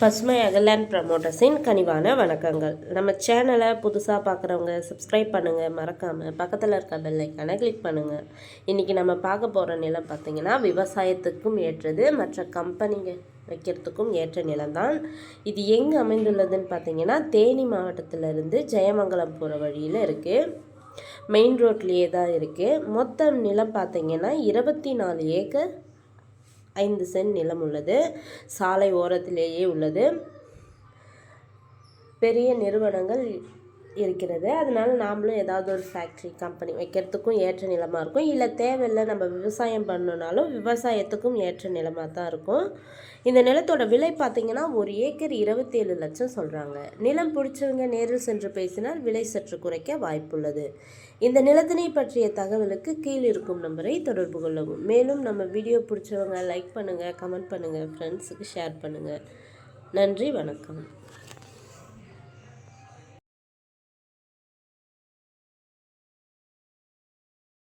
பசுமை அகலாண்ட் ப்ரமோட்டர்ஸின் கனிவான வணக்கங்கள். நம்ம சேனலை புதுசாக பார்க்குறவங்க சப்ஸ்கிரைப் பண்ணுங்கள் மறக்காமல் பக்கத்தில் இருக்க பெல்லைக்கான கிளிக் பண்ணுங்கள் இன்றைக்கி நம்ம பார்க்க போகிற நிலம் பார்த்திங்கன்னா விவசாயத்துக்கும் ஏற்றது மற்ற கம்பெனிங்க வைக்கிறதுக்கும் ஏற்ற நிலம்தான். இது எங்கே அமைந்துள்ளதுன்னு பார்த்தீங்கன்னா தேனி மாவட்டத்திலிருந்து ஜெயமங்கலம் போகிற வழியில் இருக்குது மெயின் ரோட்லேயே தான் இருக்குது மொத்தம் நிலம் பார்த்தீங்கன்னா இருபத்தி நாலு ஏக்கர் ஐந்து சென்ட் நிலம் உள்ளது. சாலை ஓரத்திலேயே உள்ளது. பெரிய நிறுவனங்கள் இருக்கிறது. அதனால நாமளும் ஏதாவது ஒரு ஃபேக்ட்ரி கம்பெனி வைக்கிறதுக்கும் ஏற்ற நிலமாக இருக்கும். இல்லை தேவையில்லை நம்ம விவசாயம் பண்ணுனாலும் விவசாயத்துக்கும் ஏற்ற நிலமாக தான் இருக்கும். இந்த நிலத்தோட விலை பார்த்திங்கன்னா ஒரு ஏக்கர் இருபத்தேழு லட்சம் சொல்கிறாங்க நிலம் பிடிச்சவங்க நேரில் சென்று பேசினால் விலை சற்று குறைக்க வாய்ப்புள்ளது. இந்த நிலத்தினை பற்றிய தகவலுக்கு கீழ் இருக்கும் நம்பரை தொடர்பு கொள்ளவும். மேலும் நம்ம வீடியோ பிடிச்சவங்க லைக் பண்ணுங்கள் கமெண்ட் பண்ணுங்கள் ஃப்ரெண்ட்ஸுக்கு ஷேர் பண்ணுங்கள் நன்றி வணக்கம்.